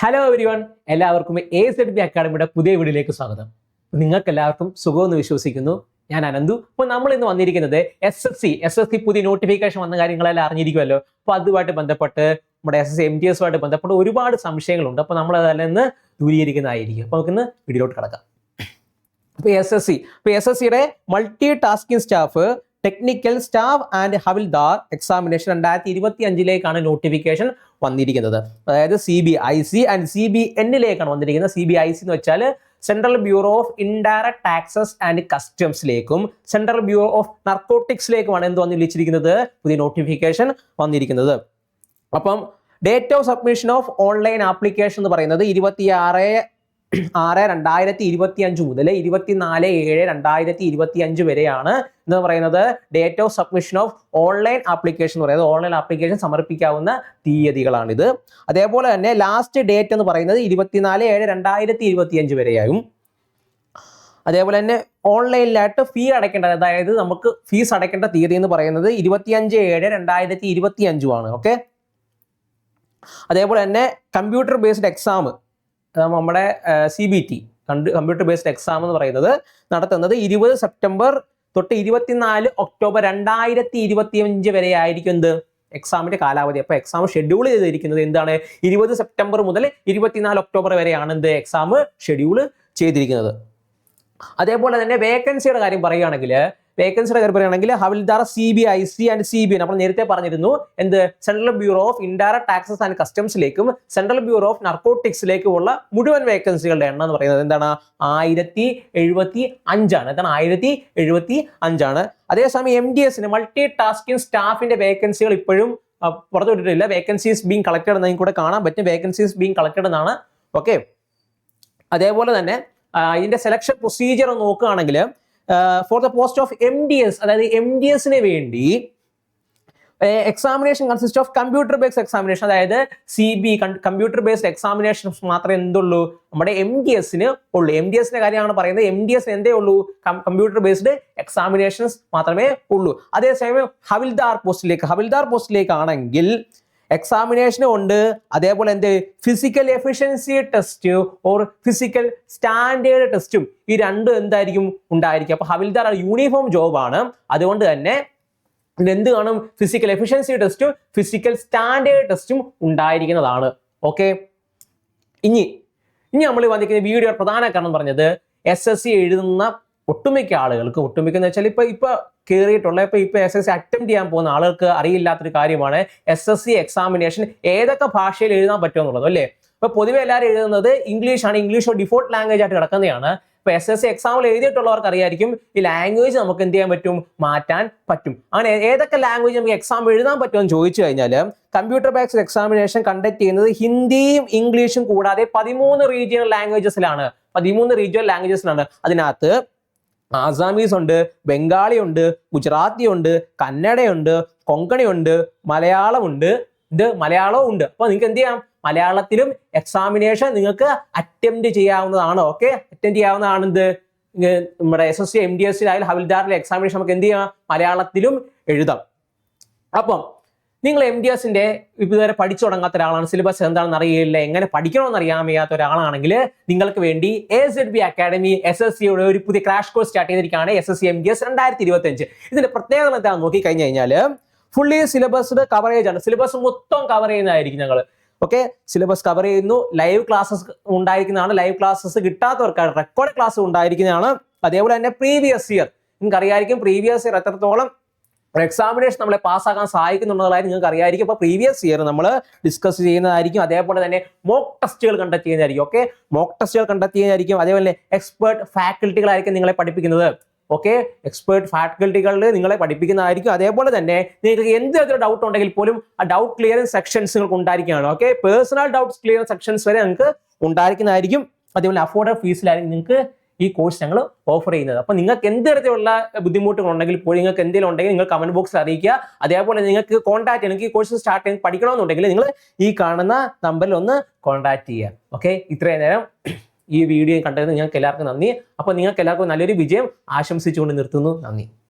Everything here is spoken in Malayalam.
ഹലോ എവരിവൺ എല്ലാവർക്കും എ സെഡ് ബി അക്കാഡമിയുടെ പുതിയ വീഡിയോയിലേക്ക് സ്വാഗതം. നിങ്ങൾക്ക് എല്ലാവർക്കും സുഖമെന്ന് വിശ്വസിക്കുന്നു. ഞാൻ അനന്തു. അപ്പോൾ നമ്മൾ ഇന്ന് വന്നിരിക്കുന്നത് S S C S S C പുതിയ നോട്ടിഫിക്കേഷൻ വന്ന കാര്യങ്ങളെല്ലാം അറിഞ്ഞിരിക്കുമല്ലോ. അപ്പോൾ അതുമായിട്ട് ബന്ധപ്പെട്ട് നമ്മുടെ S S C M T എസുമായിട്ട് ബന്ധപ്പെട്ട് ഒരുപാട് സംശയങ്ങളുണ്ട്. അപ്പോൾ നമ്മൾ അതെല്ലാം ഇന്ന് ദൂരീകരിക്കുന്നതായിരിക്കും. അപ്പോൾ നമുക്കിന്ന് വീഡിയോട്ട് കിടക്കാം. അപ്പോൾ എസ് എസ് സി അപ്പോൾ എസ് എസ് സിയുടെ multi tasking staff technical staff and havildar examination രണ്ടായിരത്തി ഇരുപത്തി അഞ്ചിലേക്കാണ് നോട്ടിഫിക്കേഷൻ വന്നിരിക്കുന്നത്. അതായത് C B I C and C B എന്നിലേക്കാണ് വന്നിരിക്കുന്നത്. സി ബി ഐ സി എന്ന് വെച്ചാൽ central bureau of indirect taxes and കസ്റ്റംസിലേക്കും central bureau of നർക്കോട്ടിക്സിലേക്കുമാണ് എന്ത് വന്നിരിച്ചിരിക്കുന്നത് പുതിയ നോട്ടിഫിക്കേഷൻ വന്നിരിക്കുന്നത്. അപ്പം date of submission of online application എന്ന് പറയുന്നത് ഇരുപത്തിയാറ് ആറ് രണ്ടായിരത്തി ഇരുപത്തി അഞ്ച് മുതൽ ഇരുപത്തിനാല് ഏഴ് രണ്ടായിരത്തി ഇരുപത്തി അഞ്ച് വരെയാണ് എന്ന് പറയുന്നത്. Date of submission of online application എന്ന് പറയുന്നത്. ഓൺലൈൻ ആപ്ലിക്കേഷൻ സമർപ്പിക്കാവുന്ന തീയതികളാണിത്. അതേപോലെ തന്നെ ലാസ്റ്റ് ഡേറ്റ് എന്ന് പറയുന്നത് ഇരുപത്തിനാല് ഏഴ് രണ്ടായിരത്തി ഇരുപത്തി അഞ്ച് വരെയാകും അതേപോലെ തന്നെ ഓൺലൈനിലായിട്ട് ഫീ അടയ്ക്കേണ്ടത് അതായത് നമുക്ക് ഫീസ് അടയ്ക്കേണ്ട തീയതി എന്ന് പറയുന്നത് ഇരുപത്തിയഞ്ച് ഏഴ് രണ്ടായിരത്തി ഇരുപത്തി അഞ്ചുമാണ് ഓക്കെ അതേപോലെ തന്നെ കമ്പ്യൂട്ടർ ബേസ്ഡ് എക്സാം നമ്മുടെ C B T computer based exam എന്ന് പറയുന്നത് നടത്തുന്നത് ഇരുപത് സെപ്റ്റംബർ തൊട്ട് ഇരുപത്തിനാല് ഒക്ടോബർ രണ്ടായിരത്തി ഇരുപത്തി അഞ്ച് വരെ ആയിരിക്കും എന്ത്? എക്സാമിന്റെ കാലാവധി. അപ്പൊ എക്സാം ഷെഡ്യൂൾ ചെയ്തിരിക്കുന്നത് എന്താണ്? ഇരുപത് സെപ്റ്റംബർ മുതൽ ഇരുപത്തിനാല് ഒക്ടോബർ വരെയാണ് എന്ത്? എക്സാം ഷെഡ്യൂൾ ചെയ്തിരിക്കുന്നത്. അതേപോലെ തന്നെ വേക്കൻസിയുടെ കാര്യം പറയുകയാണെങ്കിൽ വേക്കൻസിയുടെ കാര്യം പറയുകയാണെങ്കിൽ havildar C B I C and C B നമ്മൾ നേരത്തെ പറഞ്ഞിരുന്നു. എന്ത്? Central bureau of indirect taxes and കസ്റ്റംസിലേക്കും central bureau of നർക്കോട്ടിക്സിലേക്കുമുള്ള മുഴുവൻ വേക്കൻസികളുടെ എണ്ണം എന്ന് പറയുന്നത് എന്താണ്? ആയിരത്തി എഴുപത്തി അഞ്ചാണ് എന്താണ് ആയിരത്തി എഴുപത്തി അഞ്ചാണ് അതേസമയം എം ഡി എസിന് മൾട്ടി ടാസ്കിംഗ് സ്റ്റാഫിന്റെ വേക്കൻസികൾ ഇപ്പോഴും പുറത്തുവിട്ടിട്ടില്ല വേക്കൻസീസ് ബീങ് കളക്റ്റഡ് എന്നതിൽ കൂടെ കാണാൻ പറ്റും വേക്കൻസീസ് ബീങ് കളക്റ്റഡ് എന്നാണ്. ഓക്കെ അതേപോലെ തന്നെ ഇതിന്റെ സെലക്ഷൻ പ്രൊസീജിയർ നോക്കുകയാണെങ്കിൽ for the post of M D S അതായത് എം ഡി എസിന് വേണ്ടി examination consist of computer based examination അതായത് C B computer based examination മാത്രമേ എന്തുള്ളൂ? നമ്മുടെ എം ഡി എസിന് ഉള്ളൂ. എം ഡി എസിന്റെ കാര്യമാണ് പറയുന്നത്. എം ഡി എസ് എന്തേ ഉള്ളൂ? കമ്പ്യൂട്ടർ ബേസ്ഡ് എക്സാമിനേഷൻസ് മാത്രമേ ഉള്ളൂ. അതേസമയം ഹവിൽദാർ പോസ്റ്റിലേക്ക് ഹവിൽദാർ പോസ്റ്റിലേക്ക് ആണെങ്കിൽ എക്സാമിനേഷനും ഉണ്ട്. അതേപോലെ എന്ത്? Physical efficiency test or physical standard ടെസ്റ്റും ഈ രണ്ടും എന്തായിരിക്കും? ഉണ്ടായിരിക്കും. അപ്പൊ ഹവിൽദാർ യൂണിഫോം ജോബാണ് അതുകൊണ്ട് തന്നെ എന്ത് കാണും? ഫിസിക്കൽ എഫിഷ്യൻസി ടെസ്റ്റും ഫിസിക്കൽ സ്റ്റാൻഡേർഡ് ടെസ്റ്റും ഉണ്ടായിരിക്കുന്നതാണ്. ഓക്കെ ഇനി ഇനി നമ്മൾ വന്നിരിക്കുന്ന വീഡിയോ പ്രധാന കാരണം പറഞ്ഞത് എസ് എസ് സി എഴുതുന്ന ഒട്ടുമിക്ക ആളുകൾക്ക് ഒട്ടുമിക്ക എന്ന് വെച്ചാൽ ഇപ്പൊ ഇപ്പൊ കയറിയിട്ടുള്ള ഇപ്പൊ ഇപ്പൊ എസ് എസ് സി അറ്റംപ്റ്റ് ചെയ്യാൻ പോകുന്ന ആളുകൾക്ക് അറിയില്ലാത്തൊരു കാര്യമാണ് എസ് എസ് സി എക്സാമിനേഷൻ ഏതൊക്കെ ഭാഷയിൽ എഴുതാൻ പറ്റുമെന്നുള്ളത് അല്ലേ? ഇപ്പൊ പൊതുവെ എല്ലാവരും എഴുതുന്നത് ഇംഗ്ലീഷ് ആണ്. ഇംഗ്ലീഷ് ഡിഫോൾട്ട് ലാംഗ്വേജ് ആയിട്ട് കിടക്കുന്നതാണ്. ഇപ്പൊ എസ് എസ് സി എക്സാമിൽ എഴുതിയിട്ടുള്ളവർക്ക് അറിയായിരിക്കും ഈ ലാംഗ്വേജ് നമുക്ക് എന്ത് ചെയ്യാൻ പറ്റും? മാറ്റാൻ പറ്റും. അങ്ങനെ ഏതൊക്കെ ലാംഗ്വേജ് നമുക്ക് എക്സാം എഴുതാൻ പറ്റുമെന്ന് ചോദിച്ചു കഴിഞ്ഞാൽ കമ്പ്യൂട്ടർ ബേസ്ഡ് എക്സാമിനേഷൻ കണ്ടക്ട് ചെയ്യുന്നത് ഹിന്ദിയും ഇംഗ്ലീഷും കൂടാതെ പതിമൂന്ന് റീജിയണൽ ലാംഗ്വേജസിലാണ് പതിമൂന്ന് റീജിയണൽ ലാംഗ്വേജസിലാണ് അതിനകത്ത് ആസാമീസ് ഉണ്ട് ബംഗാളി ഉണ്ട് ഗുജറാത്തി ഉണ്ട് കന്നഡയുണ്ട് കൊങ്കണി ഉണ്ട് മലയാളമുണ്ട്. ഇത് മലയാളവും ഉണ്ട്. അപ്പൊ നിങ്ങൾക്ക് എന്ത് ചെയ്യാം? മലയാളത്തിലും എക്സാമിനേഷൻ നിങ്ങൾക്ക് അറ്റംപ്റ്റ് ചെയ്യാവുന്നതാണ്. ഓക്കെ അറ്റംപ്റ്റ് ചെയ്യാവുന്നതാണ് എന്ത്? നമ്മുടെ S S C M D S C ആയാലും ഹവിൽദാറിലെ എക്സാമിനേഷൻ നമുക്ക് എന്ത് ചെയ്യാം? മലയാളത്തിലും എഴുതാം. അപ്പം നിങ്ങൾ എം ഡി എസിന്റെ ഇതുവരെ പഠിച്ചു തുടങ്ങാത്ത ഒരാളാണ്. സിലബസ് എന്താണെന്ന് അറിയില്ല. എങ്ങനെ പഠിക്കണമെന്ന് അറിയാൻ വയ്യാത്ത ഒരാളാണെങ്കിൽ നിങ്ങൾക്ക് വേണ്ടി A Z B academy S S സിയുടെ ഒരു പുതിയ ക്രാഷ് കോഴ്സ് സ്റ്റാർട്ട് ചെയ്തിരിക്കുകയാണ് S S C M D S രണ്ടായിരത്തി ഇരുപത്തി അഞ്ച് ഇതിന്റെ പ്രത്യേകത എന്താണെന്ന് നോക്കി കഴിഞ്ഞു കഴിഞ്ഞാൽ ഫുള്ളി സിലബസ് കവറേജ് ആണ് സിലബസ് മൊത്തം കവർ ചെയ്യുന്നതായിരിക്കും ഞങ്ങൾ ഓക്കെ സിലബസ് കവർ ചെയ്യുന്നു. ലൈവ് ക്ലാസ്സസ് ഉണ്ടായിരിക്കുന്നതാണ്. ലൈവ് ക്ലാസ്സസ് കിട്ടാത്തവർക്കാണ്. റെക്കോർഡ് ക്ലാസ് ഉണ്ടായിരിക്കുന്നതാണ്. അതേപോലെ തന്നെ പ്രീവിയസ് ഇയർ നിങ്ങൾക്ക് അറിയായിരിക്കും പ്രീവിയസ് ഇയർ എത്രത്തോളം എക്സാമിനേഷൻ നമ്മളെ പാസ്സാക്കാൻ സഹായിക്കുന്നുള്ളതായി നിങ്ങൾക്ക് അറിയായിരിക്കും. അപ്പോൾ പ്രീവിയസ് ഇയർ നമ്മൾ ഡിസ്കസ് ചെയ്യുന്നതായിരിക്കും. അതേപോലെ തന്നെ മോക്ക് ടെസ്റ്റുകൾ കണ്ടക്ട് ചെയ്യുന്നതായിരിക്കും. ഓക്കെ മോക്ക് ടെസ്റ്റുകൾ കണ്ടക്ട് ചെയ്യുന്നതായിരിക്കും. അതേപോലെ എക്സ്പേർട്ട് ഫാക്കൽറ്റികളായിരിക്കും നിങ്ങളെ പഠിപ്പിക്കുന്നത്. ഓക്കെ എക്സ്പേർട്ട് ഫാക്കൽറ്റികളിൽ നിങ്ങളെ പഠിപ്പിക്കുന്നതായിരിക്കും. അതേപോലെ തന്നെ നിങ്ങൾക്ക് എന്ത് തരത്തിലുള്ള ഡൗട്ട് ഉണ്ടെങ്കിൽ പോലും ആ ഡൗട്ട് ക്ലിയറിംഗ് സെക്ഷൻസ് നിങ്ങൾക്ക് ഉണ്ടായിരിക്കുകയാണ്. Okay personal doubts clear sections വരെ നിങ്ങൾക്ക് ഉണ്ടായിരിക്കുന്നതായിരിക്കും. അതേപോലെ അഫോർഡബിൾ ഫീസിലായിരിക്കും നിങ്ങൾക്ക് ഈ കോഴ്സ് ഞങ്ങൾ ഓഫർ ചെയ്യുന്നത്. അപ്പോൾ നിങ്ങൾക്ക് എന്ത് തരത്തിലുള്ള ബുദ്ധിമുട്ടുകൾ ഉണ്ടെങ്കിൽ പോലും നിങ്ങൾക്ക് എന്തെങ്കിലും ഉണ്ടെങ്കിൽ നിങ്ങൾ കമന്റ് ബോക്സിൽ അറിയിക്കുക. അതേപോലെ നിങ്ങൾക്ക് കോൺടാക്ട് ചെയ്യണം. ഈ കോഴ്സ് സ്റ്റാർട്ട് ചെയ്യാൻ പഠിക്കണമെന്നുണ്ടെങ്കിൽ നിങ്ങൾ ഈ കാണുന്ന നമ്പറിൽ ഒന്ന് കോൺടാക്ട് ചെയ്യുക. ഓക്കെ ഇത്രയും നേരം ഈ വീഡിയോ കണ്ടതിന് നിങ്ങൾക്ക് എല്ലാവർക്കും നന്ദി. അപ്പോൾ നിങ്ങൾക്ക് എല്ലാവർക്കും നല്ലൊരു വിജയം ആശംസിച്ചുകൊണ്ട് നിർത്തുന്നു. നന്ദി.